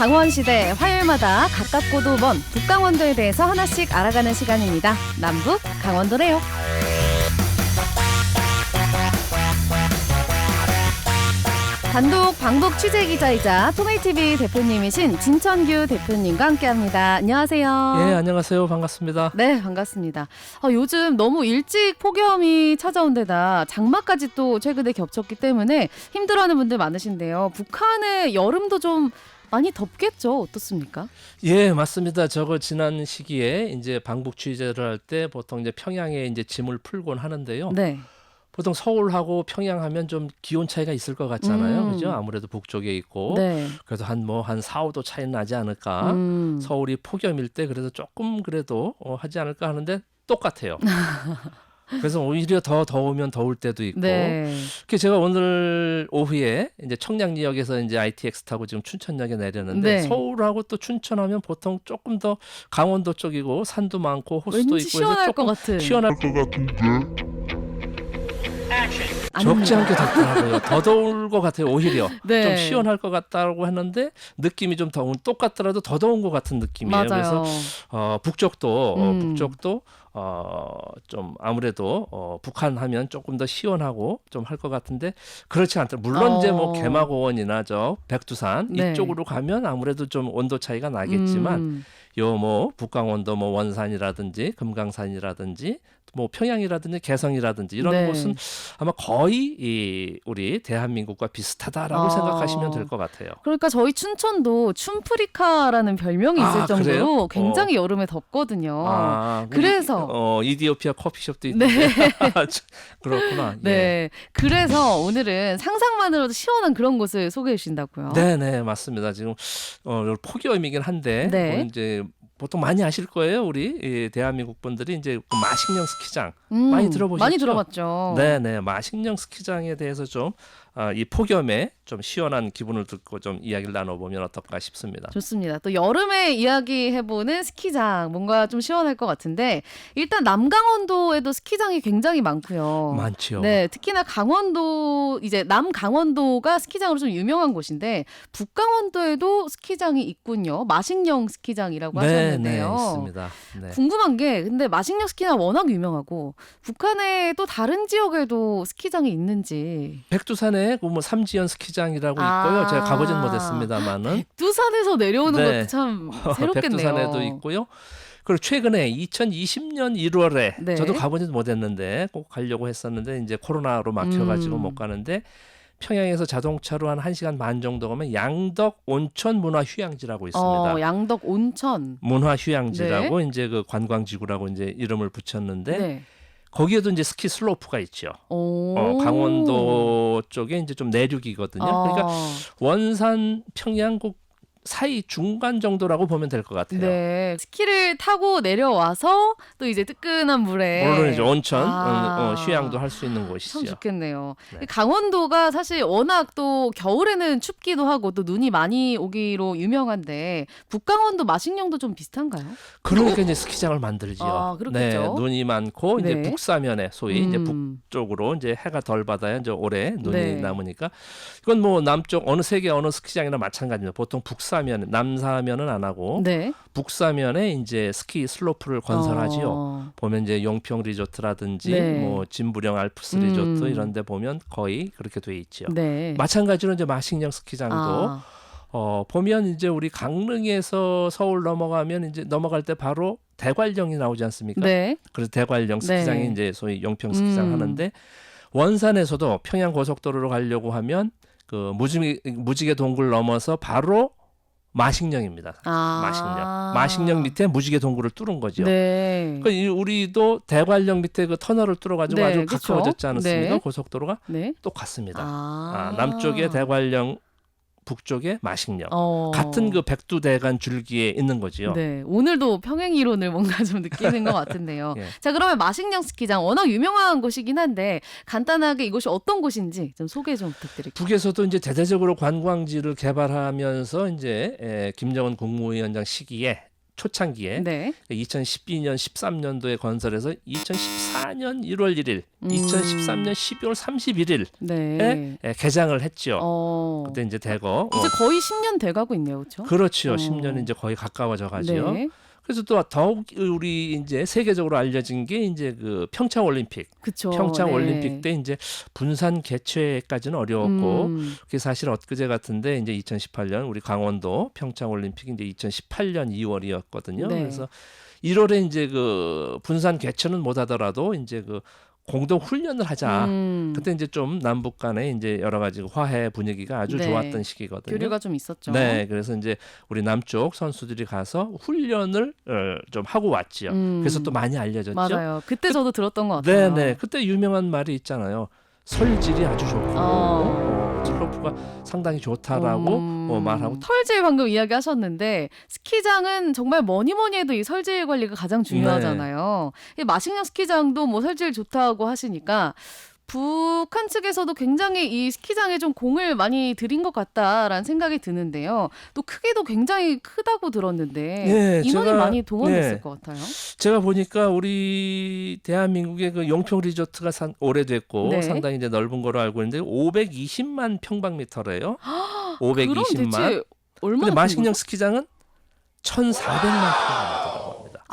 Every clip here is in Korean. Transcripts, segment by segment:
강원시대 화요일마다 가깝고도 먼 북강원도에 대해서 하나씩 알아가는 시간입니다. 남북 강원도래요. 단독 방북 취재 기자이자 통일TV 대표님이신 진천규 대표님과 함께합니다. 안녕하세요. 예, 안녕하세요. 반갑습니다. 네, 반갑습니다. 아, 요즘 너무 일찍 폭염이 찾아온 데다 장마까지 또 최근에 겹쳤기 때문에 힘들어하는 분들 많으신데요. 북한의 여름도 좀 많이 덥겠죠? 어떻습니까? 예, 맞습니다. 저거 지난 시기에 이제 방북 취재를 할 때 보통 이제 평양에 이제 짐을 풀곤 하는데요. 네. 보통 서울하고 평양 하면 좀 기온 차이가 있을 것 같잖아요. 음. 그죠? 아무래도 북쪽에 있고. 네. 그래도 한뭐 한 4, 5도 차이는 나지 않을까? 음. 서울이 폭염일 때 그래도 조금 그래도 어, 하지 않을까 하는데 똑같아요. 그래서 오히려 더 더우면 더울 때도 있고. 네. 그 제가 오늘 오후에 이제 청량리역에서 이제 ITX 타고 지금 춘천역에 내렸는데 네. 서울하고 또 춘천하면 보통 조금 더 강원도 쪽이고 산도 많고 호수도 왠지 있고 시원할 것 조금 같은. 시원할 것 같은데 적지. 않게 덥더라고요. 더 더울 것 같아요. 오히려 네. 좀 시원할 것 같다고 했는데 느낌이 좀 더운 똑같더라도 더 더운 것 같은 느낌이에요. 그래서 맞아요. 어, 북쪽도 어, 음. 북쪽도 어, 좀 아무래도 어, 북한 하면 조금 더 시원하고 좀 할 것 같은데 그렇지 않다. 물론 이제 뭐 어. 개마고원이나 저 백두산 네. 이쪽으로 가면 아무래도 좀 온도 차이가 나겠지만 음. 요뭐 북강원도 뭐 원산이라든지 금강산이라든지 뭐 평양이라든지 개성이라든지 이런 네. 곳은 아마 거의 이 우리 대한민국과 비슷하다라고 아. 생각하시면 될 것 같아요. 그러니까 저희 춘천도 춘프리카라는 별명이 있을 아, 정도로 그래요? 굉장히 여름에 덥거든요. 아, 그 그래서. 어 이디오피아 커피숍도 있는데 그렇구나. 예. 네. 그래서 오늘은 상상만으로도 시원한 그런 곳을 소개해 주신다고요. 네, 네, 맞습니다. 지금 어 폭염이긴 한데 네. 오늘 이제 보통 많이 아실 거예요, 우리 이 대한민국 분들이 이제 그 마식령 스키장. 음, 많이 들어보셨죠? 많이 들어봤죠. 네, 네, 마식령 스키장에 대해서 좀 아, 이 폭염에 좀 시원한 기분을 듣고 좀 이야기를 나눠보면 어떨까 싶습니다. 좋습니다. 또 여름에 이야기해보는 스키장 뭔가 좀 시원할 것 같은데 일단 남강원도에도 스키장이 굉장히 많고요. 많지요. 네, 특히나 강원도 이제 남강원도가 스키장으로 좀 유명한 곳인데 북강원도에도 스키장이 있군요. 마식령 스키장이라고 네, 네, 하셨는데요. 있습니다. 네. 궁금한 게 근데 마식령 스키장 워낙 유명하고 북한의 또 다른 지역에도 스키장이 있는지 백두산에 그뭐 삼지연 스키장이라고 아. 있고요. 제가 가보진 못했습니다만은 백두산에서 내려오는 네. 것도 참 새롭겠네요. 백두산에도 있고요. 그리고 최근에 2020년 1월에 네. 저도 가보진 못했는데 꼭 가려고 했었는데 이제 코로나로 막혀가지고 음. 못 가는데 평양에서 자동차로 한 1시간 반 정도 가면 양덕 온천 문화 휴양지라고 있습니다. 어, 양덕 온천. 문화 휴양지라고 이제 그 관광지구라고 이제 이름을 붙였는데 네. 거기에도 이제 스키 슬로프가 있죠. 오. 어, 강원도 쪽에 이제 좀 내륙이거든요. 어. 그러니까 원산 평양국 사이 중간 정도라고 보면 될 것 같아요. 네. 스키를 타고 내려와서 또 이제 뜨끈한 물에 물론 이제 온천 아. 어, 어, 휴양도 할 수 있는 참 곳이죠. 좋겠네요. 네. 강원도가 사실 워낙 또 겨울에는 춥기도 하고 또 눈이 많이 오기로 유명한데 북강원도 마식령도 좀 비슷한가요? 그러니까 이제 스키장을 만들지요. 아, 그렇겠죠. 네, 눈이 많고 이제 네. 북사면에 소위 이제 음. 북쪽으로 이제 해가 덜 받아야 이제 오래 눈이 네. 남으니까 이건 뭐 남쪽 어느 세계 어느 스키장이나 마찬가지입니다. 보통 북 사면, 남사면은 안 하고 네. 북사면에 이제 스키 슬로프를 건설하지요. 어. 보면 이제 용평 리조트라든지 네. 뭐 진부령 알프스 음. 리조트 이런 데 보면 거의 그렇게 돼 있죠. 네. 마찬가지로 이제 마식령 스키장도 아. 어 보면 이제 우리 강릉에서 서울 넘어가면 이제 넘어갈 때 바로 대관령이 나오지 않습니까? 네. 그래서 대관령 스키장이 네. 이제 소위 용평 스키장 음. 하는데 원산에서도 평양 고속도로로 가려고 하면 그 무지개 무지개 동굴 넘어서 바로 마식령입니다. 아. 마식령. 마식령 밑에 무지개 동굴을 뚫은 거죠. 네. 그러니까 이 우리도 대관령 밑에 그 터널을 뚫어가지고 네, 아주 그쵸? 가까워졌지 않았습니까? 네. 고속도로가 네. 똑같습니다. 아. 아, 남쪽에 대관령, 북쪽에 마식령. 어. 같은 그 백두대간 줄기에 있는 거지요. 네, 오늘도 평행 이론을 뭔가 좀 느끼는 것 같은데요. 예. 자, 그러면 마식령 스키장 워낙 유명한 곳이긴 한데 간단하게 이곳이 어떤 곳인지 좀 소개 좀 부탁드릴게요. 북에서도 이제 대대적으로 관광지를 개발하면서 이제 에, 김정은 국무위원장 시기에 초창기에 네. 2012년 13년도에 건설해서 2014년 1월 1일, 음. 2013년 12월 31일에 네. 개장을 했죠. 어. 그때 이제 대거 이제 어, 거의 10년 돼가고 있네요, 그렇죠? 그렇죠. 어. 10년이 이제 거의 가까워져 가지요. 네. 그래서 또 더욱 우리 이제 세계적으로 알려진 게 이제 그 평창 올림픽. 그쵸. 평창 네. 올림픽 때 이제 분산 개최까지는 어려웠고 음. 그게 사실 엊그제 같은데 이제 2018년 우리 강원도 평창 올림픽이 이제 2018년 2월이었거든요. 네. 그래서 1월에 이제 그 분산 개최는 못 하더라도 이제 그 공동 훈련을 하자. 음. 그때 이제 좀 남북 간에 이제 여러 가지 화해 분위기가 아주 네. 좋았던 시기거든요. 교류가 좀 있었죠. 네, 그래서 이제 우리 남쪽 선수들이 가서 훈련을 어, 좀 하고 왔지요. 음. 그래서 또 많이 알려졌죠. 맞아요. 그때 저도 들었던 것 네, 같아요. 네. 그때 유명한 말이 있잖아요. 설질이 아주 좋고 어. 어, 슬로프가 상당히 좋다라고 음. 어, 말하고 털질 방금 이야기하셨는데 스키장은 정말 뭐니 뭐니 해도 이 설질 관리가 가장 중요하잖아요. 네. 이 마식령 스키장도 뭐 설질 좋다고 하시니까 북한 측에서도 굉장히 이 스키장에 좀 공을 많이 들인 것 같다라는 생각이 드는데요. 또 크기도 굉장히 크다고 들었는데 네, 인원이 제가- 많이 동원됐을 네. 것 같아요. 제가 보니까 우리 대한민국의 그 용평 리조트가 산, 오래됐고 네. 상당히 이제 넓은 거로 알고 있는데 520만 평방미터래요. 그럼 520만. 대체 얼마나 근데 큰 마식령? 스키장은 1,400만 평방미터라고 합니다.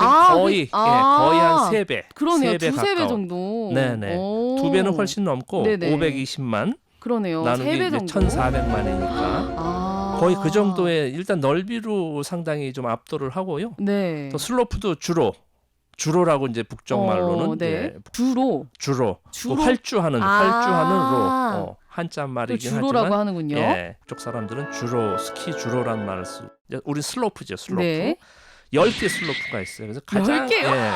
아, 거의 그- 아. 예, 거의 한 세 배. 그러네요. 세배 두세 배 가까운. 정도. 네네. 오. 두 배는 훨씬 넘고 네네. 520만 그러네요. 나누기 이제 정도. 1,400만이니까 아. 거의 그 정도의 일단 넓이로 상당히 좀 압도를 하고요. 네. 또 슬로프도 주로 주로라고 이제 북쪽 말로는 어, 네. 예, 주로 주로, 주로? 그 활주하는 아. 활주하는 로 어, 한자 또 말이긴 주로라고 하지만 하는군요. 예, 북쪽 사람들은 주로 스키 주로란 말을 쓰. 이제 우리 슬로프죠 슬로프. 네. 10개 슬로프가 있어요. 그래서 가장 10 개요? 예.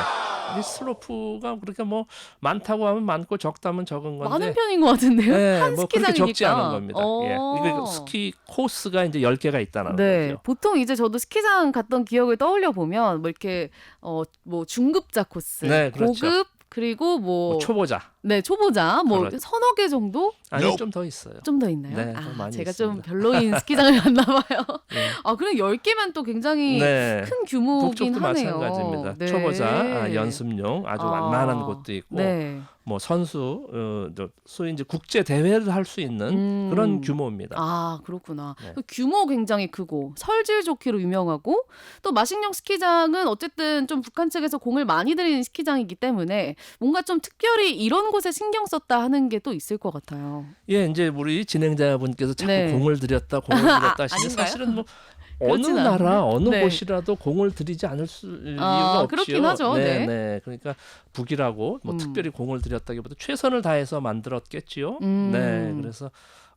이 슬로프가 그렇게 뭐 많다고 하면 많고 적다면 적은 건데 많은 편인 것 같은데요. 예, 한 뭐 그렇게 스키장이니까. 적지 않은 겁니다. 예. 어. 이게 스키 코스가 이제 10개가 있다는 네, 거죠. 보통 이제 저도 스키장 갔던 기억을 떠올려 보면 뭐 이렇게 어 뭐 중급자 코스, 네, 그렇죠. 고급 그리고 뭐 뭐 초보자. 네 초보자 뭐 그렇- 서너 개 정도 아니 좀더 있어요. 좀 더 있나요? 네, 더 아 많이 제가 있습니다. 좀 별로인 스키장을 갔나 봐요. 예. 아 그럼 10개면 또 굉장히 네. 큰 규모긴 북쪽도 하네요. 마찬가지입니다. 네. 초보자 아, 연습용 아주 아, 완만한 곳도 있고 네. 뭐 선수 어, 저 소위 이제 국제 대회를 할 수 있는 음. 그런 규모입니다. 아 그렇구나. 네. 그 규모 굉장히 크고 설질 좋기로 유명하고 또 마식령 스키장은 어쨌든 좀 북한 측에서 공을 많이 들이는 스키장이기 때문에 뭔가 좀 특별히 이런 곳에 신경 썼다 하는 게 또 있을 것 같아요. 예, 이제 우리 진행자분께서 자꾸 네. 공을 들였다, 공을 들였다 아, 하시는데 아닌가요? 사실은 뭐 어느 그렇진 나라, 않은데. 어느 네. 곳이라도 공을 들이지 않을 수 이유가 아, 없죠. 그렇긴 하죠. 네, 네. 네. 그러니까 북이라고 뭐 음. 특별히 공을 들였다기보다 최선을 다해서 만들었겠지요. 음. 네, 그래서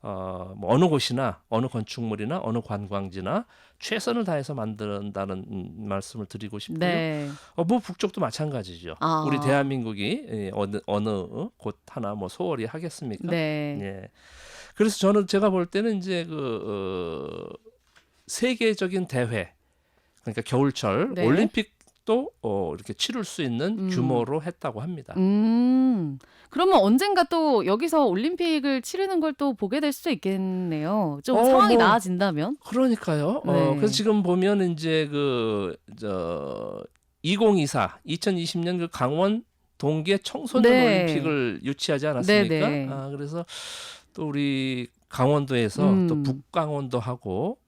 어, 뭐 어느 곳이나 어느 건축물이나 어느 관광지나 최선을 다해서 만든다는 음, 말씀을 드리고 싶고요. 네. 어, 뭐 북쪽도 마찬가지죠. 아. 우리 대한민국이 예, 어느 어느 곳 하나 뭐 소홀히 하겠습니까? 네. 예. 그래서 저는 제가 볼 때는 이제 그 어, 세계적인 대회 그러니까 겨울철 네. 올림픽 도 어, 이렇게 치를 수 있는 음. 규모로 했다고 합니다. 음. 그러면 언젠가 또 여기서 올림픽을 치르는 걸 또 보게 될 수도 있겠네요. 좀 어, 상황이 뭐. 나아진다면. 그러니까요. 네. 어, 그래서 지금 보면 이제 그저 2024 2020년 그 강원 동계 청소년 네. 올림픽을 유치하지 않았습니까? 네, 네. 아, 그래서 또 우리 강원도에서 음. 또 북강원도 하고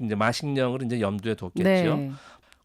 이제 마식령을 이제 염두에 뒀겠죠. 네.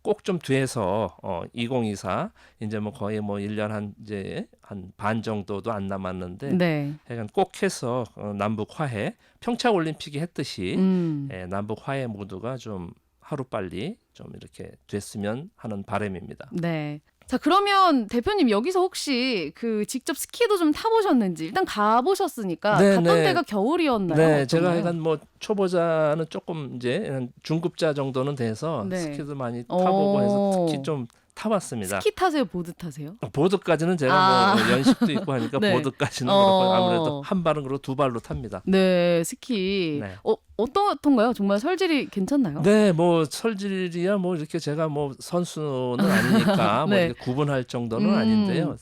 꼭 좀 뒤에서 어 2024 이제 뭐 거의 뭐 1년 한 이제 한 반 정도도 안 남았는데 네. 하여간 꼭 해서 어, 남북 화해 평창 올림픽이 했듯이 음. 예, 남북 화해 모두가 좀 하루 빨리 좀 이렇게 됐으면 하는 바람입니다. 네. 자, 그러면 대표님 여기서 혹시 그 직접 스키도 좀 타보셨는지 일단 가보셨으니까 네, 갔던 네. 때가 겨울이었나요? 네, 제가 어떤가요? 약간 뭐 초보자는 조금 이제 한 중급자 정도는 돼서 네. 스키도 많이 어. 타보고 해서 특히 좀 타봤습니다. 스키 타세요, 보드 타세요? 보드까지는 제가 아. 뭐 연식도 있고 하니까 네. 보드까지는 어. 그렇고 아무래도 한 발은 그렇고 두 발로 탑니다. 네, 스키. 네. 어, 어떻던가요? 정말 설질이 괜찮나요? 네, 뭐 설질이야 뭐 이렇게 제가 뭐 선수는 아니니까 뭐 네. 이렇게 구분할 정도는 음. 아닌데요.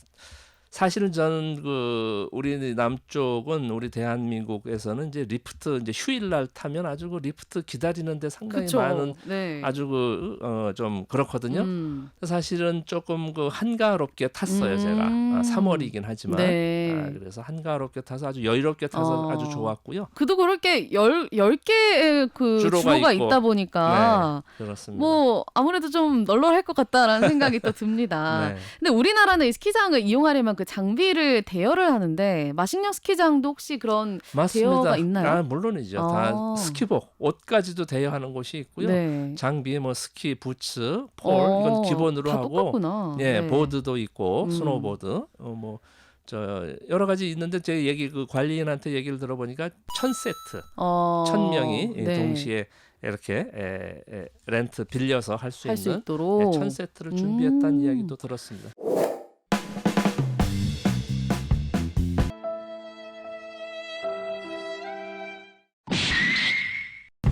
사실은 저는 그 우리 남쪽은 우리 대한민국에서는 이제 리프트 이제 휴일날 타면 아주 그 리프트 기다리는데 상당히 그쵸. 많은 네. 아주 그어좀 그렇거든요. 음. 사실은 조금 그 한가롭게 탔어요 음. 제가 아, 3월이긴 하지만 네. 아, 그래서 한가롭게 타서 아주 여유롭게 타서 어. 아주 좋았고요. 그도 그렇게 열, 열 개의 그 주로가 주로가. 있다 보니까 그렇습니다. 뭐 아무래도 좀 널널할 것 같다라는 생각이 또 듭니다. 네. 근데 우리나라는 이 스키장을 이용하려면 그 장비를 대여를 하는데 마식령 스키장도 혹시 그런 맞습니다. 대여가 있나요? 아, 물론이죠. 아. 다 스키복, 옷까지도 대여하는 곳이 있고요. 네. 장비 뭐 스키 부츠, 폴 어, 이건 기본으로 다 하고 똑같구나. 예, 네. 보드도 있고 음. 스노보드 어, 뭐. 저 여러 가지 있는데 제 얘기 그 관리인한테 얘기를 들어보니까 천 세트 어, 천 명이 예, 네. 동시에 이렇게 에, 에, 렌트 빌려서 할 수 할수 있는 있도록 예, 천 세트를 준비했다는 음. 이야기도 들었습니다.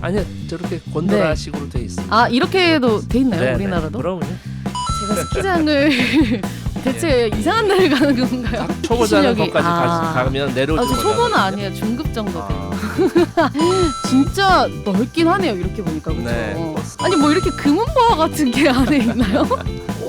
아니요 저렇게 곤도라식으로 돼 있습니다. 아 이렇게도 돼 있나요 네, 우리나라도? 네, 그럼요. 제가 스키장을 대체 이상한 데를 가는 건가요? 딱 초보자는 실력이- 거기까지 아. 가, 면 내려오는 아, 저 초보는 아니에요 중급 정도 돼요. 진짜 넓긴 하네요 이렇게 보니까 그렇죠. 네. 아니 뭐 이렇게 금은보화 같은 게 안에 있나요?